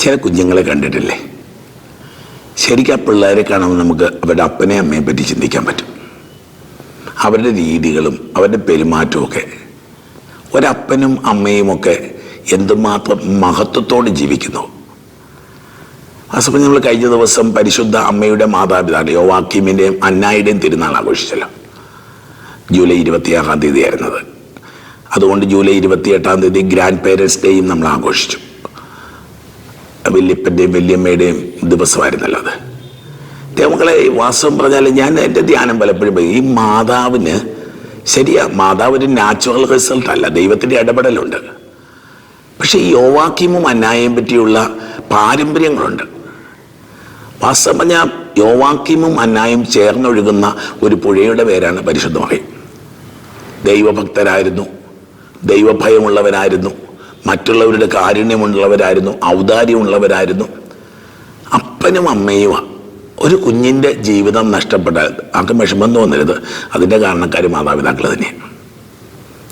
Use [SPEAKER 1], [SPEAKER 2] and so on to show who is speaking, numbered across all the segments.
[SPEAKER 1] ചില കുഞ്ഞുങ്ങളെ കണ്ടിട്ടില്ലേ? ശരിക്കും ആ പിള്ളേരെ കാണുമ്പോൾ നമുക്ക് അവരുടെ അപ്പനെ അമ്മയെ പറ്റി ചിന്തിക്കാൻ പറ്റും. അവരുടെ രീതികളും അവരുടെ പെരുമാറ്റവും ഒക്കെ ഒരപ്പനും അമ്മയുമൊക്കെ എന്തുമാത്രം മഹത്വത്തോടെ ജീവിക്കുന്നു. ആ സമയം നമ്മൾ കഴിഞ്ഞ ദിവസം പരിശുദ്ധ അമ്മയുടെ മാതാപിതാക്കൾ യോവാക്യമിന്റെയും അന്നായുടെയും തിരുനാൾ ആഘോഷിച്ചല്ലോ. ജൂലൈ ഇരുപത്തിയാറാം തീയതി ആയിരുന്നത്. അതുകൊണ്ട് ജൂലൈ ഇരുപത്തിയെട്ടാം തീയതി ഗ്രാൻഡ് പേരൻസ് ഡേയും നമ്മൾ ആഘോഷിച്ചു. വല്യപ്പന്റെയും വല്യമ്മയുടെയും ദിവസമായിരുന്നല്ലോ അത്. ദേവങ്ങളെ വാസ്തവം പറഞ്ഞാൽ ഞാൻ എന്റെ ധ്യാനം പലപ്പോഴും ഈ മാതാവിന് ശരിയാ മാതാവ് ഒരു നാച്ചുറൽ റിസൾട്ട് അല്ല ദൈവത്തിന്റെ ഇടപെടലുണ്ട്. പക്ഷേ ഈ യോവാക്യമും അന്നായയും പറ്റിയുള്ള പാരമ്പര്യങ്ങളുണ്ട്. വാസ്തവം പറഞ്ഞാൽ യോവാക്യമും അന്നായും ചേർന്നൊഴുകുന്ന ഒരു പുഴയുടെ പേരാണ് പരിശുദ്ധമായി ദൈവഭക്തരായിരുന്നു ദൈവഭയമുള്ളവരായിരുന്നു മറ്റുള്ളവരുടെ കാരുണ്യമുള്ളവരായിരുന്നു ഔദാര്യമുള്ളവരായിരുന്നു. അപ്പനും അമ്മയുമാണ് ഒരു കുഞ്ഞിന്റെ ജീവിതം നഷ്ടപ്പെട്ടാൽ ആർക്കും വിഷമം തോന്നരുത്. അതിന്റെ കാരണക്കാർ മാതാപിതാക്കൾ തന്നെയാണ്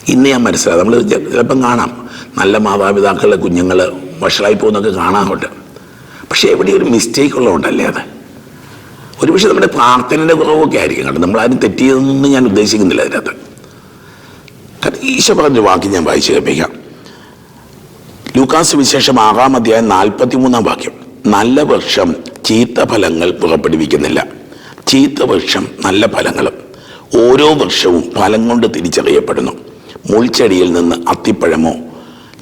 [SPEAKER 1] ഇന്ന് ഞാൻ മനസ്സിലായി നമ്മൾ ചിലപ്പം കാണാം. നല്ല മാതാപിതാക്കളുടെ കുഞ്ഞുങ്ങൾ വഷളായി പോകുന്നൊക്കെ കാണാറുണ്ട്. പക്ഷേ എവിടെ ഒരു മിസ്റ്റേക്ക് ഉള്ളതുകൊണ്ടല്ലേ അത്? ഒരുപക്ഷെ നമ്മുടെ പ്രാർത്ഥനയുടെ കുറവൊക്കെ ആയിരിക്കും കേട്ടോ. നമ്മളാരും തെറ്റിയതൊന്നും ഞാൻ ഉദ്ദേശിക്കുന്നില്ല അതിനകത്ത്. കാരണം ഈശോ പറഞ്ഞ വാക്ക് ഞാൻ വായിച്ചു കേൾപ്പിക്കാം. ലൂക്കാസ് വിശേഷം ആറാം അധ്യായം നാൽപ്പത്തി മൂന്നാം വാക്യം. നല്ല വൃക്ഷം ചീത്ത ഫലങ്ങൾ പുറപ്പെടുവിക്കുന്നില്ല. ചീത്ത വൃക്ഷം നല്ല ഫലങ്ങളും ഓരോ വർഷവും ഫലം കൊണ്ട് തിരിച്ചറിയപ്പെടുന്നു. മുൾച്ചെടിയിൽ നിന്ന് അത്തിപ്പഴമോ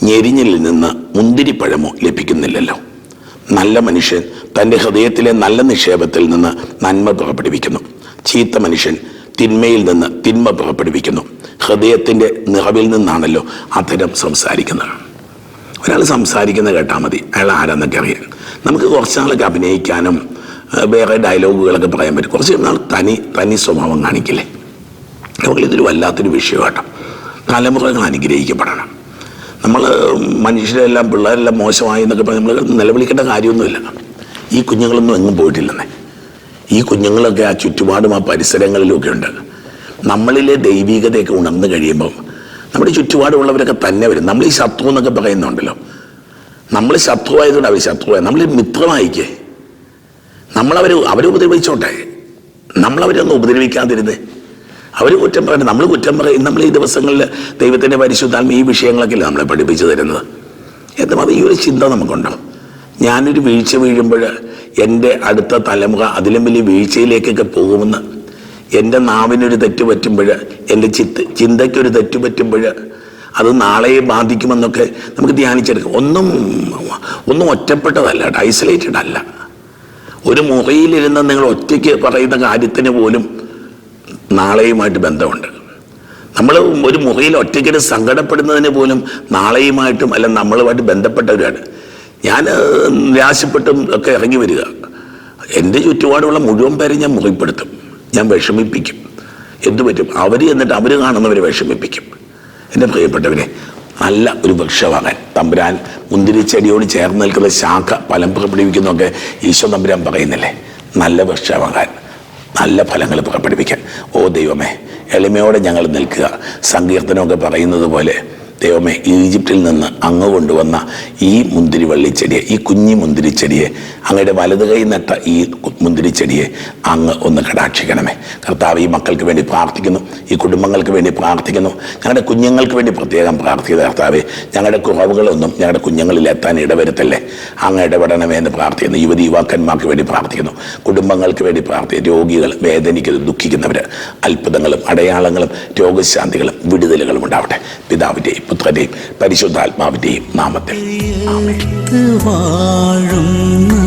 [SPEAKER 1] ഞെരിഞ്ഞിലിൽ നിന്ന് മുന്തിരിപ്പഴമോ ലഭിക്കുന്നില്ലല്ലോ. നല്ല മനുഷ്യൻ തന്റെ ഹൃദയത്തിലെ നല്ല നിക്ഷേപത്തിൽ നിന്ന് നന്മ പുറപ്പെടുവിക്കുന്നു. ചീത്ത മനുഷ്യൻ തിന്മയിൽ നിന്ന് തിന്മ പുറപ്പെടുവിക്കുന്നു. ഹൃദയത്തിന്റെ നിറവിൽ നിന്നാണല്ലോ അത്തരം സംസാരിക്കുന്നത്. ഒരാൾ സംസാരിക്കുന്നത് കേട്ടാൽ മതി. അയാൾ ആരാന്നൊക്കെ അറിയാം നമുക്ക് കുറച്ച് നാളൊക്കെ അഭിനയിക്കാനും വേറെ ഡയലോഗുകളൊക്കെ പറയാൻ പറ്റും. കുറച്ച് നാൾ തനി തനി സ്വഭാവം കാണിക്കില്ലേ നമുക്കിതൊരു വല്ലാത്തൊരു വിഷയമാട്ടോ തലമുറകൾ അനുഗ്രഹിക്കപ്പെടണം. നമ്മൾ മനുഷ്യരെല്ലാം പിള്ളേരെല്ലാം മോശമായി എന്നൊക്കെ പറഞ്ഞ് നമ്മൾ നിലവിളിക്കേണ്ട കാര്യമൊന്നുമില്ല. ഈ കുഞ്ഞുങ്ങളൊന്നും എങ്ങും പോയിട്ടില്ലെന്നേ. ഈ കുഞ്ഞുങ്ങളൊക്കെ ആ ചുറ്റുപാടും ആ പരിസരങ്ങളിലൊക്കെ ഉണ്ട്. നമ്മളിലെ ദൈവികതയൊക്കെ ഉണർന്നു കഴിയുമ്പം നമ്മുടെ ചുറ്റുപാടുമുള്ളവരൊക്കെ തന്നെ വരും. നമ്മൾ ഈ ശത്രു എന്നൊക്കെ പറയുന്നുണ്ടല്ലോ. നമ്മൾ ശത്രുവായതുകൊണ്ട് അവർ ശത്രുവായ നമ്മൾ മിത്രമായിക്കേ നമ്മളവർ അവരെ ഉപദ്രവിച്ചോട്ടെ. നമ്മളവരൊന്നും ഉപദ്രവിക്കാതിരുന്നേ. അവർ കുറ്റം പറയണം നമ്മൾ കുറ്റം പറയും നമ്മൾ ഈ ദിവസങ്ങളിൽ ദൈവത്തിന്റെ പരിശുദ്ധാൽ ഈ വിഷയങ്ങളൊക്കെ നമ്മളെ പഠിപ്പിച്ചു തരുന്നത്? എന്തും ഈ ഒരു ചിന്ത നമുക്കുണ്ടോ? ഞാനൊരു വീഴ്ച വീഴുമ്പോൾ എന്റെ അടുത്ത തലമുറ അതിലും വലിയ വീഴ്ചയിലേക്കൊക്കെ പോകുമെന്ന് എന്റെ നാവിനൊരു തെറ്റ് പറ്റുമ്പോൾ എന്റെ ചിത്ത് ചിന്തയ്ക്കൊരു തെറ്റ് പറ്റുമ്പോൾ അത് നാളെയെ ബാധിക്കുമെന്നൊക്കെ നമുക്ക് ധ്യാനിച്ചെടുക്കാം. ഒന്നും ഒന്നും ഒറ്റപ്പെട്ടതല്ല ഐസൊലേറ്റഡ് അല്ല. ഒരു മുറിയിലിരുന്ന് നിങ്ങൾ ഒറ്റയ്ക്ക് പറയുന്ന കാര്യത്തിന് പോലും നാളെയുമായിട്ട് ബന്ധമുണ്ട്. നമ്മൾ ഒരു മുറിയിൽ ഒറ്റയ്ക്കിട്ട് സങ്കടപ്പെടുന്നതിന് പോലും നാളെയുമായിട്ടും അല്ല നമ്മളുമായിട്ട് ബന്ധപ്പെട്ടവരാണ്. ഞാൻ നിരാശപ്പെട്ടും ഒക്കെ ഇറങ്ങി വരിക. എന്റെ ചുറ്റുപാടുള്ള മുഴുവൻ പേരെ ഞാൻ മുറിപ്പെടുത്തും. ഞാൻ വിഷമിപ്പിക്കും. എന്തു പറ്റും? അവർ എന്നിട്ട് അവർ കാണുന്നവരെ വിഷമിപ്പിക്കും. എന്റെ പ്രിയപ്പെട്ടവരെ നല്ല ഒരു വൃക്ഷമാകാൻ തമ്പുരാൻ മുന്തിരിച്ചെടിയോട് ചേർന്ന് നിൽക്കുന്ന ശാഖ ഫലം പുറപ്പെടുവിക്കുന്നൊക്കെ ഈശോ തമ്പുരാൻ പറയുന്നില്ലേ? നല്ല വൃക്ഷമാകാൻ നല്ല ഫലങ്ങൾ പുറപ്പെടുവിക്കാൻ. ഓ ദൈവമേ എളിമയോടെ ഞങ്ങൾ നിൽക്കുക. സങ്കീർത്തനമൊക്കെ പറയുന്നത് പോലെ ദൈവമേ ഈജിപ്തിൽ നിന്ന് അങ്ങ് കൊണ്ടുവന്ന ഈ മുന്തിരിവള്ളിച്ചെടിയെ ഈ കുഞ്ഞി മുന്തിരിച്ചെടിയെ അങ്ങയുടെ വലത് കൈ നട്ട ഈ മുന്തിരിച്ചെടിയെ അങ്ങ് ഒന്ന് കടാക്ഷിക്കണമേ. കർത്താവ് ഈ മക്കൾക്ക് വേണ്ടി പ്രാർത്ഥിക്കുന്നു ഈ കുടുംബങ്ങൾക്ക് വേണ്ടി പ്രാർത്ഥിക്കുന്നു ഞങ്ങളുടെ കുഞ്ഞുങ്ങൾക്ക് വേണ്ടി പ്രത്യേകം പ്രാർത്ഥിക്കുക കർത്താവെ. ഞങ്ങളുടെ കുറവുകളൊന്നും ഞങ്ങളുടെ കുഞ്ഞുങ്ങളിൽ എത്താൻ ഇടവരുത്തല്ലേ. അങ്ങ് ഇടപെടണമേ എന്ന് പ്രാർത്ഥിക്കുന്നു യുവതി യുവാക്കന്മാർക്ക് വേണ്ടി പ്രാർത്ഥിക്കുന്നു കുടുംബങ്ങൾക്ക് വേണ്ടി പ്രാർത്ഥിക്കുന്നു. രോഗികൾ വേദനിക്കുന്നു ദുഃഖിക്കുന്നവർ അത്ഭുതങ്ങളും അടയാളങ്ങളും രോഗശാന്തികളും വിടുതലുകളും ഉണ്ടാവട്ടെ. പിതാവിന്റെയും പുത്രന്റെയും പരിശുദ്ധാത്മാവിന്റെയും നാമത്തിൽ. ആമേൻ.